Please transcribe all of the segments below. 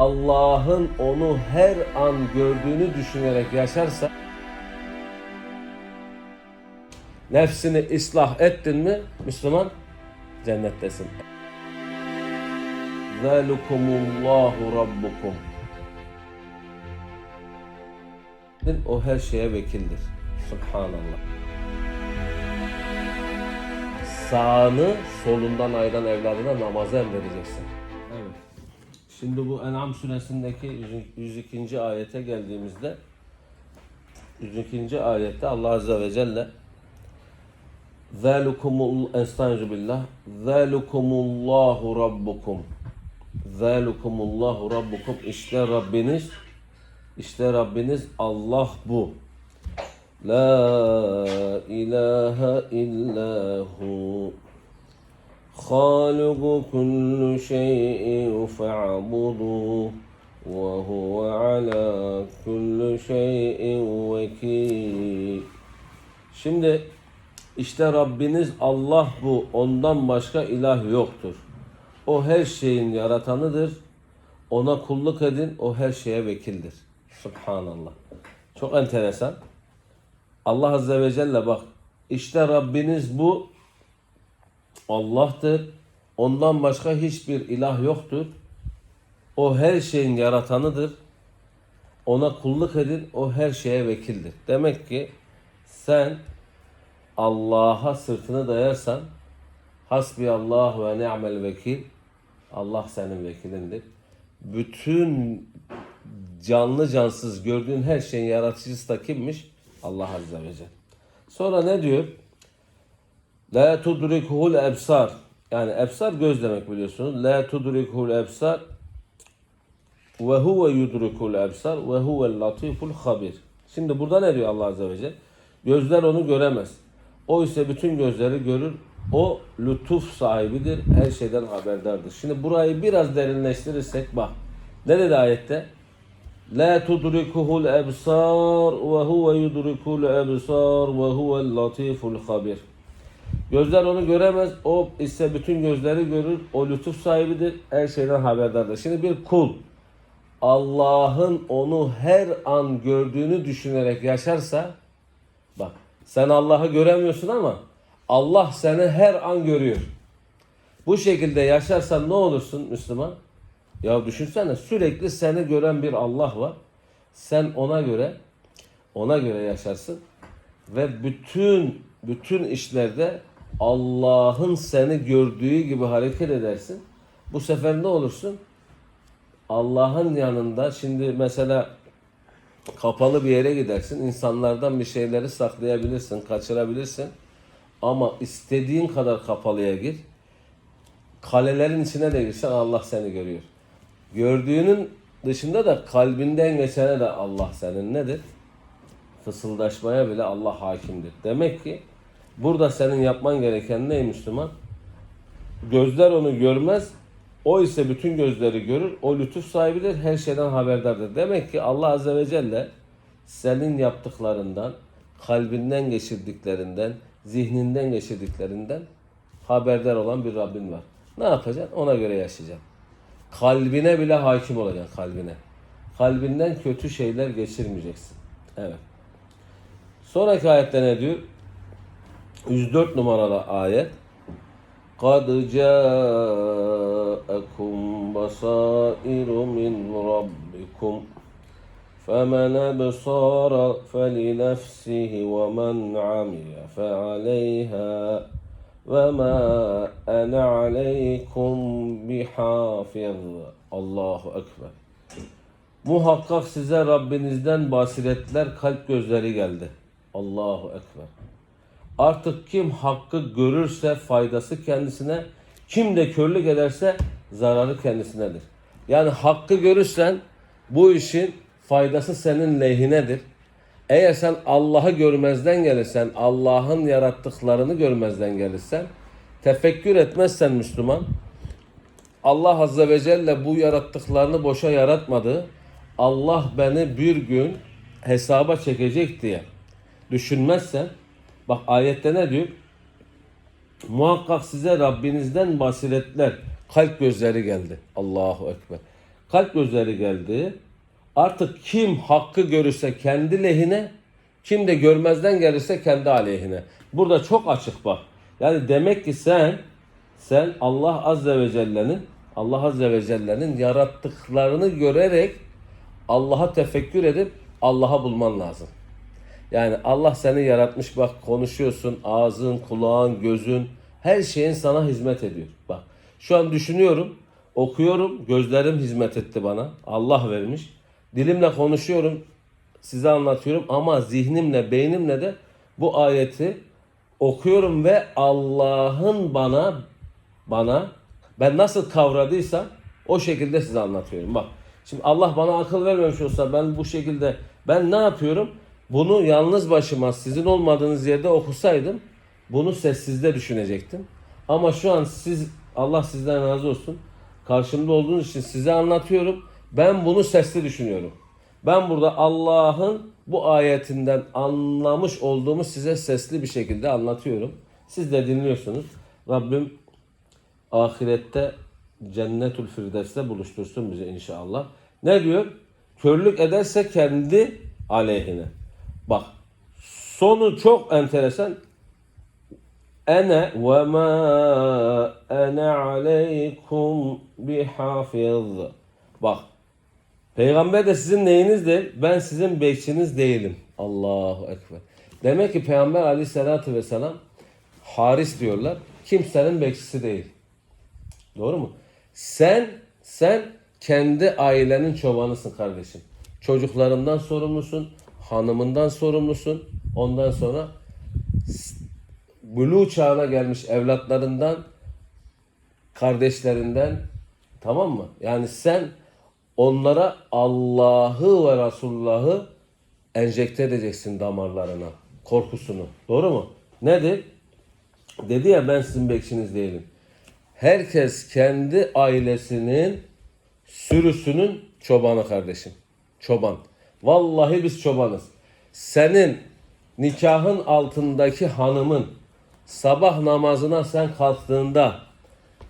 Allah'ın onu her an gördüğünü düşünerek yaşarsa nefsini ıslah ettin mi Müslüman cennettesin. Zalikumullahu rabbukum. O her şeye vekildir. Subhanallah. Sağını solundan ayıran evladına namazı emredeceksin. Şimdi bu En'am suresindeki 102. ayete geldiğimizde 102. ayette Allah Azze ve Celle Zalikumul Estaizu billah Zalikumullahu Rabbukum Zalikumullahu Rabbukum İşte Rabbiniz işte Rabbiniz Allah bu. La ilahe illahu خالق كل شيء فاعبدوه وهو على كل شيء وكيل Şimdi işte Rabbiniz Allah bu. Ondan başka ilah yoktur. O her şeyin yaratanıdır. Ona kulluk edin. O her şeye vekildir. Subhanallah. Çok enteresan. Allah Azze ve Celle bak. işte Rabbiniz bu. Allah'tır. Ondan başka hiçbir ilah yoktur. O her şeyin yaratanıdır. Ona kulluk edin. O her şeye vekildir. Demek ki sen Allah'a sırtını dayarsan hasbi Allah ve ni'mel vekil Allah senin vekilindir. Bütün canlı cansız gördüğün her şeyin yaratıcısı da kimmiş? Allah Azze ve Celle. Sonra ne diyor? La tudrikuhul ebsar. Yani ebsar göz demek biliyorsunuz. La tudrikuhul ebsar ve huve yudrikul ebsar ve huvel latiful habir. Şimdi burada ne diyor Allah Azze ve Celle? Gözler onu göremez. O ise bütün gözleri görür. O lütuf sahibidir. Her şeyden haberdardır. Şimdi burayı biraz derinleştirirsek bak. Ne dedi ayette? La tudrikuhul ebsar ve huve yudrikul ebsar ve huvel latiful habir. Gözler onu göremez. O ise bütün gözleri görür. O lütuf sahibidir. Her şeyden haberdardır. Şimdi bir kul Allah'ın onu her an gördüğünü düşünerek yaşarsa bak sen Allah'ı göremiyorsun ama Allah seni her an görüyor. Bu şekilde yaşarsan ne olursun Müslüman? Ya düşünsene sürekli seni gören bir Allah var. Sen ona göre ona göre yaşarsın ve bütün bütün işlerde Allah'ın seni gördüğü gibi hareket edersin. Bu sefer ne olursun? Allah'ın yanında şimdi mesela kapalı bir yere gidersin. insanlardan bir şeyleri saklayabilirsin, kaçırabilirsin. Ama istediğin kadar kapalıya gir. Kalelerin içine de girsen Allah seni görüyor. Gördüğünün dışında da kalbinden geçene de Allah senin nedir? Fısıldaşmaya bile Allah hakimdir. Demek ki burada senin yapman gereken ne Müslüman? Gözler onu görmez, o ise bütün gözleri görür. O lütuf sahibidir, her şeyden haberdardır. Demek ki Allah Azze ve Celle senin yaptıklarından, kalbinden geçirdiklerinden, zihninden geçirdiklerinden haberdar olan bir Rabbin var. Ne yapacaksın? Ona göre yaşayacaksın. Kalbine bile hakim olacaksın kalbine. Kalbinden kötü şeyler geçirmeyeceksin. Evet. Sonraki ayette ne diyor? 104 numaralı ayet. قَدْ جَاءَكُمْ بَصَائِرُ مِنْ رَبِّكُمْ فَمَنْ أَبْصَرَ فَلِنَفْسِهِ وَمَنْ عَمِيَ فَعَلَيْهَا وَمَا أَنَا عَلَيْكُمْ بِحَافِظ Allahu Ekber. Muhakkak size Rabbinizden basiretler, kalp gözleri geldi. Allahu Ekber. Artık kim hakkı görürse faydası kendisine, kim de körlük ederse zararı kendisinedir. Yani hakkı görürsen bu işin faydası senin lehinedir. Eğer sen Allah'ı görmezden gelirsen, Allah'ın yarattıklarını görmezden gelirsen, tefekkür etmezsen Müslüman, Allah Azze ve Celle bu yarattıklarını boşa yaratmadı. Allah beni bir gün hesaba çekecek diye düşünmezsen, bak ayette ne diyor? Muhakkak size Rabbinizden basiretler, kalp gözleri geldi. Allahu Ekber. kalp gözleri geldi. Artık kim hakkı görürse kendi lehine, kim de görmezden gelirse kendi aleyhine. Burada çok açık bak. Yani demek ki sen sen Allah Azze ve Celle'nin Allah Azze ve Celle'nin yarattıklarını görerek Allah'a tefekkür edip Allah'a bulman lazım. Yani Allah seni yaratmış bak konuşuyorsun ağzın, kulağın, gözün her şeyin sana hizmet ediyor. Bak şu an düşünüyorum, okuyorum, gözlerim hizmet etti bana. Allah vermiş. Dilimle konuşuyorum, size anlatıyorum ama zihnimle, beynimle de bu ayeti okuyorum ve Allah'ın bana bana ben nasıl kavradıysam o şekilde size anlatıyorum. Bak şimdi Allah bana akıl vermemiş olsa ben bu şekilde ben ne yapıyorum? Bunu yalnız başıma sizin olmadığınız yerde okusaydım bunu sessizde düşünecektim. Ama şu an siz Allah sizden razı olsun. Karşımda olduğunuz için size anlatıyorum. Ben bunu sesli düşünüyorum. Ben burada Allah'ın bu ayetinden anlamış olduğumu size sesli bir şekilde anlatıyorum. Siz de dinliyorsunuz. Rabbim ahirette cennetül firdevste buluştursun bizi inşallah. Ne diyor? Körlük ederse kendi aleyhine. Bak sonu çok enteresan. Ene ve ma ene aleykum bihafiz. Bak Peygamber de sizin neyiniz değil, ben sizin bekçiniz değilim. Allahu Ekber. Demek ki Peygamber aleyhissalatü vesselam haris diyorlar. Kimsenin bekçisi değil. Doğru mu? Sen, sen kendi ailenin çobanısın kardeşim. Çocuklarından sorumlusun, hanımından sorumlusun. Ondan sonra buluğ çağına gelmiş evlatlarından, kardeşlerinden tamam mı? Yani sen onlara Allah'ı ve Resulullah'ı enjekte edeceksin damarlarına. Korkusunu. Doğru mu? Nedir? Dedi ya ben sizin bekçiniz değilim. Herkes kendi ailesinin sürüsünün çobanı kardeşim. Çoban. Vallahi biz çobanız. Senin nikahın altındaki hanımın sabah namazına sen kalktığında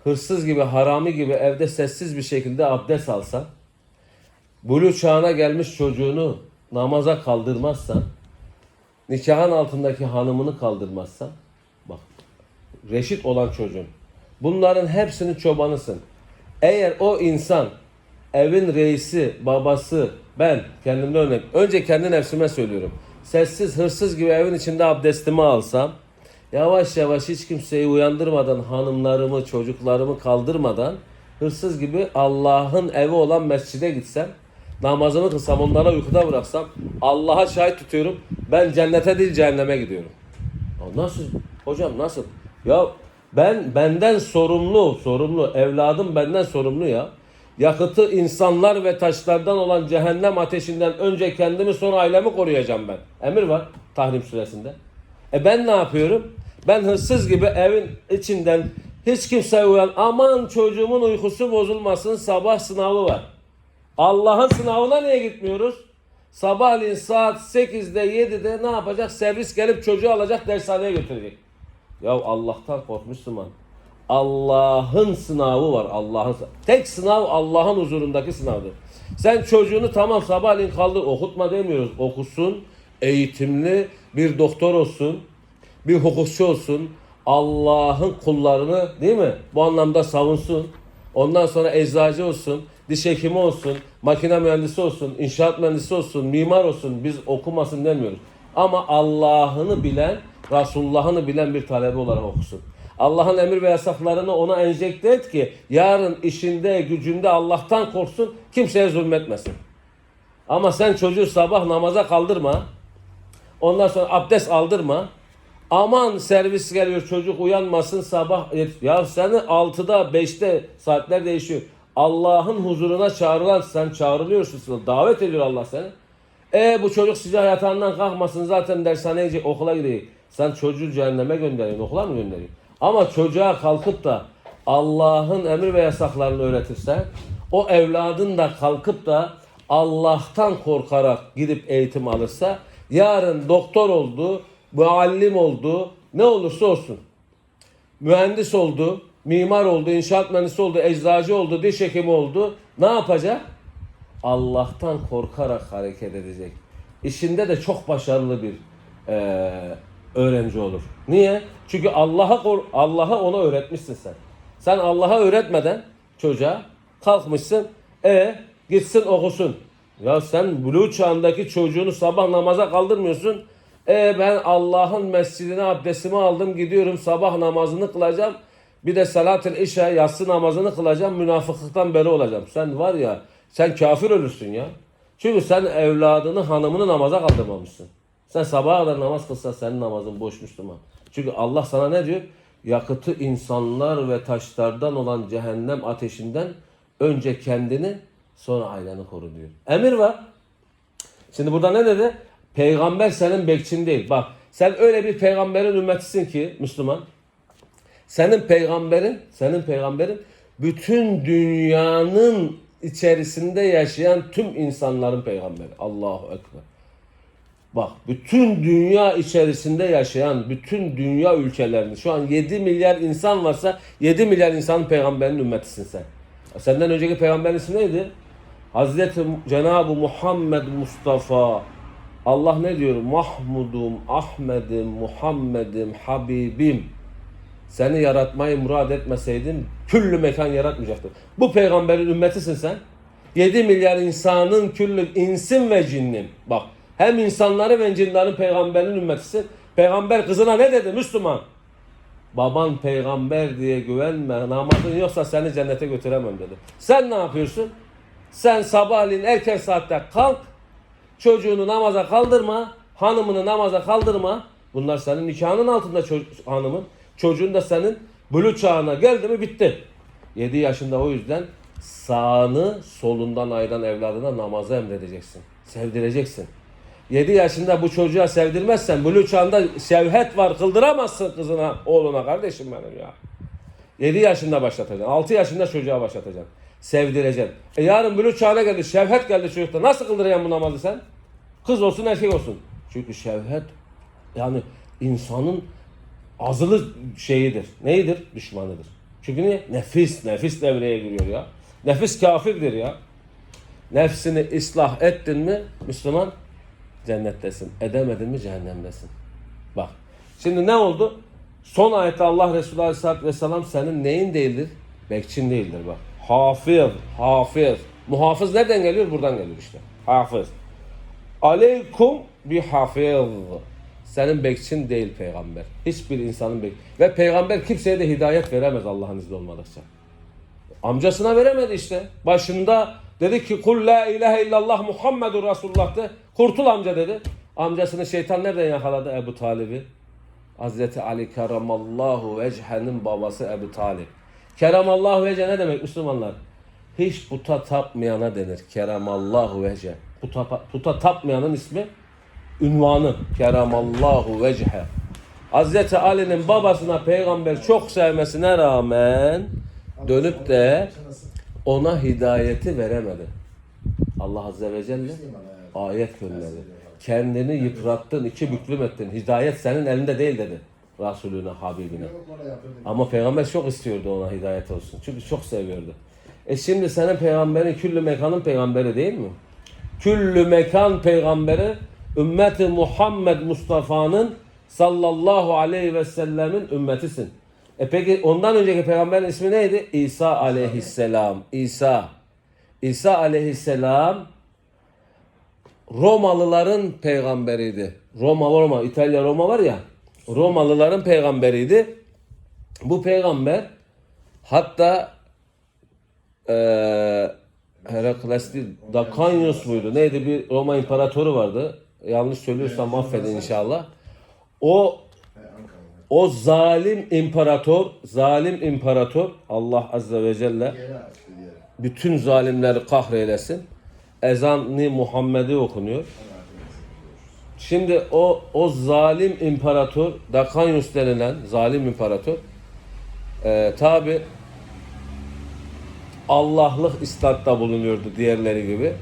hırsız gibi, harami gibi evde sessiz bir şekilde abdest alsan, bulu çağına gelmiş çocuğunu namaza kaldırmazsan, nikahın altındaki hanımını kaldırmazsan, bak reşit olan çocuğun, bunların hepsinin çobanısın. Eğer o insan evin reisi, babası, ben kendimde örnek, önce kendi nefsime söylüyorum. Sessiz, hırsız gibi evin içinde abdestimi alsam, yavaş yavaş hiç kimseyi uyandırmadan, hanımlarımı, çocuklarımı kaldırmadan, hırsız gibi Allah'ın evi olan mescide gitsem, namazımı kılsam, onlara uykuda bıraksam, Allah'a şahit tutuyorum, ben cennete değil cehenneme gidiyorum. Ya nasıl? Hocam nasıl? Ya ben benden sorumlu, sorumlu, evladım benden sorumlu ya. Yakıtı insanlar ve taşlardan olan cehennem ateşinden önce kendimi sonra ailemi koruyacağım ben. Emir var Tahrim suresinde. E ben ne yapıyorum? Ben hırsız gibi evin içinden hiç kimse uyan aman çocuğumun uykusu bozulmasın sabah sınavı var. Allah'ın sınavına niye gitmiyoruz? Sabahleyin saat 8'de 7'de ne yapacak? Servis gelip çocuğu alacak dershaneye götürecek. Ya Allah'tan kork Müslüman. Allah'ın sınavı var. Allah'ın tek sınav Allah'ın huzurundaki sınavdır. Sen çocuğunu tamam sabahleyin kaldır okutma demiyoruz. Okusun, eğitimli bir doktor olsun, bir hukukçu olsun. Allah'ın kullarını değil mi? Bu anlamda savunsun. Ondan sonra eczacı olsun, diş hekimi olsun, makine mühendisi olsun, inşaat mühendisi olsun, mimar olsun. Biz okumasın demiyoruz. Ama Allah'ını bilen, Resulullah'ını bilen bir talebe olarak okusun. Allah'ın emir ve yasaklarını ona enjekte et ki yarın işinde, gücünde Allah'tan korksun, kimseye zulmetmesin. Ama sen çocuğu sabah namaza kaldırma. Ondan sonra abdest aldırma. Aman servis geliyor çocuk uyanmasın sabah. Ya seni 6'da 5'te saatler değişiyor. Allah'ın huzuruna çağrılan sen çağrılıyorsun. Davet ediyor Allah seni. E bu çocuk size yatağından kalkmasın zaten dershaneye okula gidecek. Sen çocuğu cehenneme gönderiyorsun, okula mı gönderiyorsun? Ama çocuğa kalkıp da Allah'ın emir ve yasaklarını öğretirsen o evladın da kalkıp da Allah'tan korkarak gidip eğitim alırsa yarın doktor oldu, muallim oldu, ne olursa olsun. Mühendis oldu, mimar oldu, inşaat mühendisi oldu, eczacı oldu, diş hekimi oldu. Ne yapacak? Allah'tan korkarak hareket edecek. İşinde de çok başarılı bir eee, öğrenci olur. Niye? Çünkü Allah'a Allah'a ona öğretmişsin sen. Sen Allah'a öğretmeden çocuğa kalkmışsın. E gitsin okusun. Ya sen buluğ çağındaki çocuğunu sabah namaza kaldırmıyorsun. E ben Allah'ın mescidine abdestimi aldım gidiyorum sabah namazını kılacağım. Bir de salat-ı işe yatsı namazını kılacağım. Münafıklıktan beri olacağım. Sen var ya sen kafir ölürsün ya. Çünkü sen evladını hanımını namaza kaldırmamışsın. Sen sabaha kadar namaz kılsan senin namazın boş Müslüman. Çünkü Allah sana ne diyor? Yakıtı insanlar ve taşlardan olan cehennem ateşinden önce kendini sonra aileni koru diyor. Emir var. Şimdi burada ne dedi? Peygamber senin bekçin değil. Bak sen öyle bir peygamberin ümmetisin ki Müslüman. Senin peygamberin, senin peygamberin bütün dünyanın içerisinde yaşayan tüm insanların peygamberi. Allahu Ekber. Bak bütün dünya içerisinde yaşayan bütün dünya ülkelerinin şu an 7 milyar insan varsa 7 milyar insanın peygamberinin ümmetisin sen. Senden önceki peygamberin ismi neydi? Hazreti Cenab-ı Muhammed Mustafa Allah ne diyor? Mahmudum, Ahmedim, Muhammed'im, Habibim. Seni yaratmayı murad etmeseydim küllü mekan yaratmayacaktım. Bu peygamberin ümmetisin sen. 7 milyar insanın küllü insin ve cinnin. Bak hem insanları ve cinlerin peygamberin ümmetisin. Peygamber kızına ne dedi Müslüman? Baban peygamber diye güvenme. Namazın yoksa seni cennete götüremem dedi. Sen ne yapıyorsun? Sen sabahleyin erken saatte kalk. Çocuğunu namaza kaldırma. Hanımını namaza kaldırma. Bunlar senin nikahının altında hanımın. Çocuğun da senin bülü çağına geldi mi bitti. 7 yaşında o yüzden sağını solundan ayıran evladına namaza emredeceksin. Sevdireceksin. 7 yaşında bu çocuğa sevdirmezsen bülü çağında şevhet var kıldıramazsın kızına oğluna kardeşim benim ya. 7 yaşında başlatacaksın. 6 yaşında çocuğa başlatacaksın. Sevdireceksin. E yarın bülü çağına geldi. Şevhet geldi çocukta. Nasıl kıldıracaksın bu namazı sen? Kız olsun erkek olsun. Çünkü şevhet yani insanın azılı şeyidir. Neyidir? Düşmanıdır. Çünkü niye? Nefis. Nefis devreye giriyor ya. Nefis kafirdir ya. Nefsini ıslah ettin mi Müslüman cennettesin. Edemedin mi cehennemdesin. Bak. Şimdi ne oldu? Son ayette Allah Resulü Aleyhisselatü Vesselam senin neyin değildir? Bekçin değildir bak. Hafız, hafız. Muhafız nereden geliyor? Buradan geliyor işte. Hafız. Aleykum bi hafız. Senin bekçin değil peygamber. Hiçbir insanın bek Ve peygamber kimseye de hidayet veremez Allah'ın izni olmadıkça. Amcasına veremedi işte. Başında dedi ki kul la ilahe illallah Muhammedur Resulullah'tı. Kurtul amca dedi. Amcasını şeytan nereden yakaladı? Ebu Talib'i. Hazreti Ali keramallahu vechhe'nin babası Ebu Talib. Keramallahu vece ne demek Müslümanlar? Hiç puta tapmayana denir. Keramallahu vece. Puta, puta tapmayanın ismi ünvanı. Keramallahu vechhe. Hazreti Ali'nin babasına peygamber çok sevmesine rağmen dönüp de ona hidayeti veremedi. Allah Azze ve Celle ayet gönderdi. Kendini yıprattın, iki büklüm ettin. Hidayet senin elinde değil dedi. Resulüne, Habibine. Ama peygamber çok istiyordu ona hidayet olsun. Çünkü çok seviyordu. E şimdi senin peygamberin küllü mekanın peygamberi değil mi? Küllü mekan peygamberi ümmeti Muhammed Mustafa'nın sallallahu aleyhi ve sellemin ümmetisin. E peki ondan önceki peygamberin ismi neydi? İsa aleyhisselam. İsa. İsa aleyhisselam Romalıların peygamberiydi. Roma Roma İtalya Roma var ya. Romalıların peygamberiydi. Bu peygamber hatta eee Herakles değil, Dakanios muydu? Neydi bir Roma imparatoru vardı. Yanlış söylüyorsam affedin inşallah. O o zalim imparator, zalim imparator Allah azze ve celle bütün zalimleri kahreylesin. Ezan-ı Muhammed'i okunuyor. Şimdi o o zalim imparator Dakanius denilen zalim imparator e, tabi Allah'lık istatta bulunuyordu diğerleri gibi.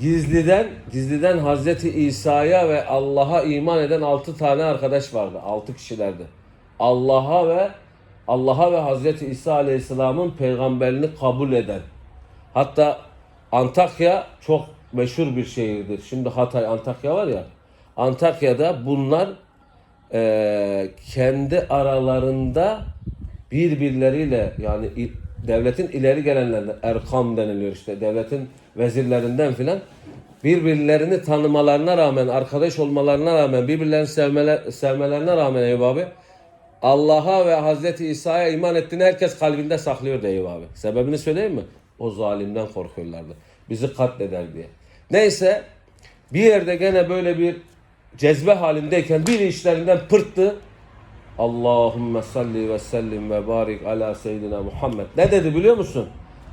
Gizliden gizliden Hazreti İsa'ya ve Allah'a iman eden altı tane arkadaş vardı. Altı kişilerdi. Allah'a ve Allah'a ve Hazreti İsa Aleyhisselam'ın peygamberliğini kabul eden. Hatta Antakya çok meşhur bir şehirdir. Şimdi Hatay, Antakya var ya. Antakya'da bunlar eee, kendi aralarında birbirleriyle yani devletin ileri gelenlerine erkam deniliyor işte devletin vezirlerinden filan birbirlerini tanımalarına rağmen arkadaş olmalarına rağmen birbirlerini sevmeler, sevmelerine rağmen Eyüp abi Allah'a ve Hazreti İsa'ya iman ettiğini herkes kalbinde saklıyordu Eyüp abi. Sebebini söyleyeyim mi? O zalimden korkuyorlardı. Bizi katleder diye. Neyse bir yerde gene böyle bir cezbe halindeyken bir işlerinden pırttı. Allahümme salli ve sellim ve barik ala seyyidina Muhammed. Ne dedi biliyor musun?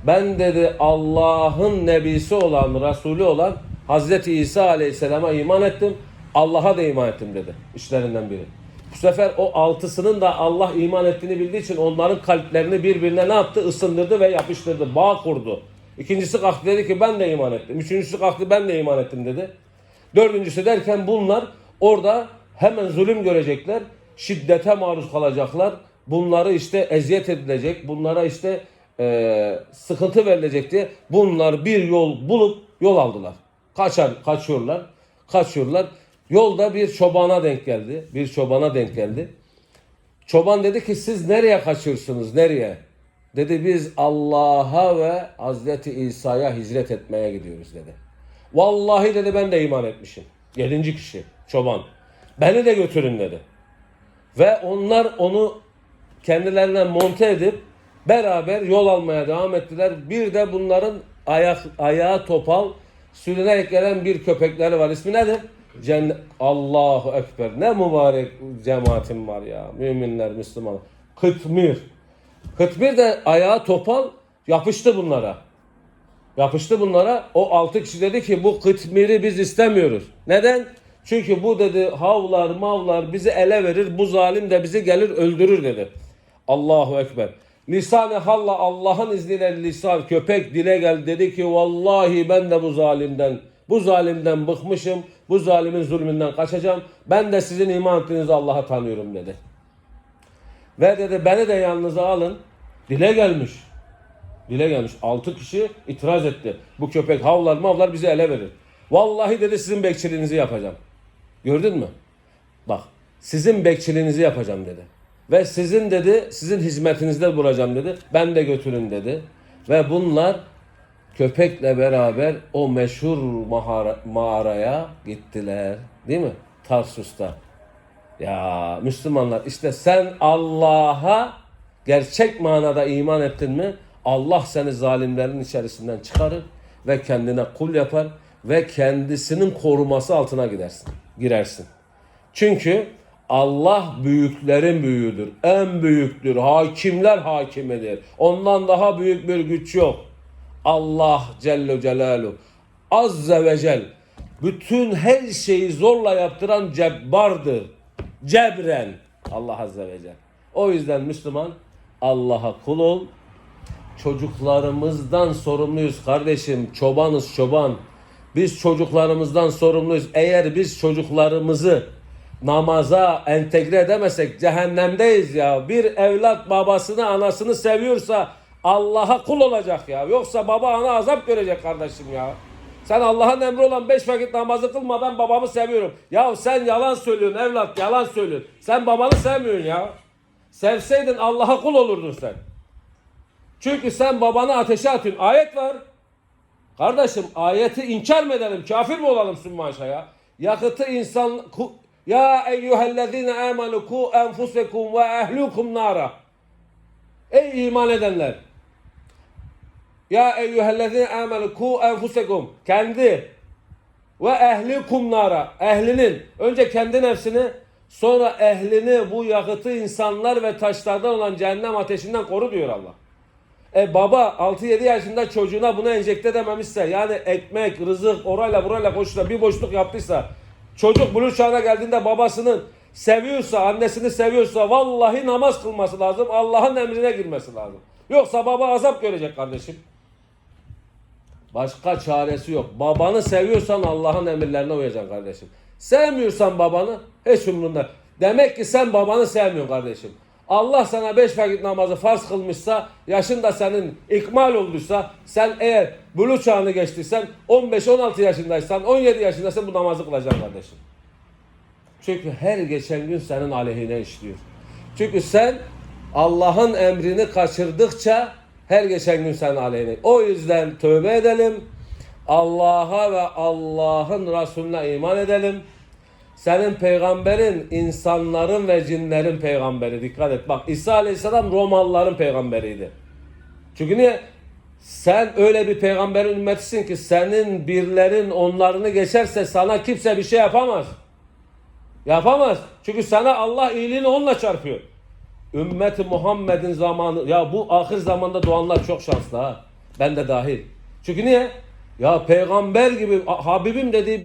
Ben dedi Allah'ın nebisi olan, Resulü olan Hazreti İsa aleyhisselama iman ettim. Allah'a da iman ettim dedi. İşlerinden biri. Bu sefer o altısının da Allah iman ettiğini bildiği için onların kalplerini birbirine ne yaptı? Isındırdı ve yapıştırdı. Bağ kurdu. İkincisi kalktı dedi ki ben de iman ettim. Üçüncüsü kalktı ben de iman ettim dedi. Dördüncüsü derken bunlar orada hemen zulüm görecekler. Şiddete maruz kalacaklar. Bunları işte eziyet edilecek. Bunlara işte eee, sıkıntı verilecek diye bunlar bir yol bulup yol aldılar. Kaçar, kaçıyorlar. Kaçıyorlar. Yolda bir çobana denk geldi. Bir çobana denk geldi. Çoban dedi ki siz nereye kaçıyorsunuz? Nereye? Dedi biz Allah'a ve Hazreti İsa'ya hicret etmeye gidiyoruz dedi. Vallahi dedi ben de iman etmişim. Yedinci kişi çoban. Beni de götürün dedi. Ve onlar onu kendilerine monte edip beraber yol almaya devam ettiler. Bir de bunların ayak ayağı topal sürünerek gelen bir köpekleri var. İsmi nedir? Cennet. Allahu Ekber. Ne mübarek cemaatim var ya. Müminler, Müslümanlar. Kıtmir. Kıtmir de ayağı topal yapıştı bunlara. Yapıştı bunlara. O altı kişi dedi ki bu kıtmiri biz istemiyoruz. Neden? Çünkü bu dedi havlar mavlar bizi ele verir. Bu zalim de bizi gelir öldürür dedi. Allahu Ekber. Lisan-ı halla Allah'ın izniyle lisan köpek dile gel dedi ki vallahi ben de bu zalimden bu zalimden bıkmışım. Bu zalimin zulmünden kaçacağım. Ben de sizin iman ettiğinizi Allah'a tanıyorum dedi. Ve dedi beni de yanınıza alın. Dile gelmiş. Dile gelmiş. Altı kişi itiraz etti. Bu köpek havlar mavlar bizi ele verir. Vallahi dedi sizin bekçiliğinizi yapacağım. Gördün mü? Bak sizin bekçiliğinizi yapacağım dedi. Ve sizin dedi sizin hizmetinizde duracağım dedi. Ben de götürün dedi. Ve bunlar köpekle beraber o meşhur mağara, mağaraya gittiler. Değil mi? Tarsus'ta. Ya Müslümanlar işte sen Allah'a gerçek manada iman ettin mi Allah seni zalimlerin içerisinden çıkarır ve kendine kul yapar ve kendisinin koruması altına gidersin. Girersin. Çünkü Allah büyüklerin büyüğüdür. En büyüktür. Hakimler hakimidir. Ondan daha büyük bir güç yok. Allah Celle Celaluhu Azze ve Cel bütün her şeyi zorla yaptıran cebbardır. Cebren Allah Azze ve Celle. O yüzden Müslüman Allah'a kul ol. Çocuklarımızdan sorumluyuz kardeşim. Çobanız çoban. Biz çocuklarımızdan sorumluyuz. Eğer biz çocuklarımızı namaza entegre edemezsek cehennemdeyiz ya. Bir evlat babasını anasını seviyorsa Allah'a kul olacak ya. Yoksa baba ana azap görecek kardeşim ya. Sen Allah'ın emri olan beş vakit namazı kılma ben babamı seviyorum. Ya sen yalan söylüyorsun evlat yalan söylüyorsun. Sen babanı sevmiyorsun ya. Sevseydin Allah'a kul olurdun sen. Çünkü sen babanı ateşe atıyorsun. Ayet var. Kardeşim ayeti inkar mı edelim? Kafir mi olalım Sümmaşa ya? Yakıtı insan... Ya eyyühellezine amenu ku enfusekum ve ehlukum nara. Ey iman edenler! Ya eyyühellezine amenu ku enfusekum. Kendi ve ehlikum nara. Ehlinin. Önce kendi nefsini sonra ehlini bu yakıtı insanlar ve taşlardan olan cehennem ateşinden koru diyor Allah. E baba 6-7 yaşında çocuğuna bunu enjekte edememişse yani ekmek, rızık orayla burayla koşuyla bir boşluk yaptıysa çocuk bulur çağına geldiğinde babasının seviyorsa, annesini seviyorsa vallahi namaz kılması lazım. Allah'ın emrine girmesi lazım. Yoksa baba azap görecek kardeşim. Başka çaresi yok. Babanı seviyorsan Allah'ın emirlerine uyacaksın kardeşim. Sevmiyorsan babanı hiç umrunda. Demek ki sen babanı sevmiyorsun kardeşim. Allah sana beş vakit namazı farz kılmışsa, yaşın da senin ikmal olduysa, sen eğer bulu çağını geçtiysen, 15-16 yaşındaysan, 17 yaşındaysan bu namazı kılacaksın kardeşim. Çünkü her geçen gün senin aleyhine işliyor. Çünkü sen Allah'ın emrini kaçırdıkça her geçen gün senin aleyhine. O yüzden tövbe edelim. Allah'a ve Allah'ın Resulüne iman edelim. Senin peygamberin insanların ve cinlerin peygamberi. Dikkat et. Bak İsa Aleyhisselam Romalıların peygamberiydi. Çünkü niye? Sen öyle bir peygamberin ümmetisin ki senin birlerin onlarını geçerse sana kimse bir şey yapamaz. Yapamaz. Çünkü sana Allah iyiliğini onunla çarpıyor. Ümmeti Muhammed'in zamanı ya bu ahir zamanda doğanlar çok şanslı ha. Ben de dahil. Çünkü niye? Ya peygamber gibi Habibim dediği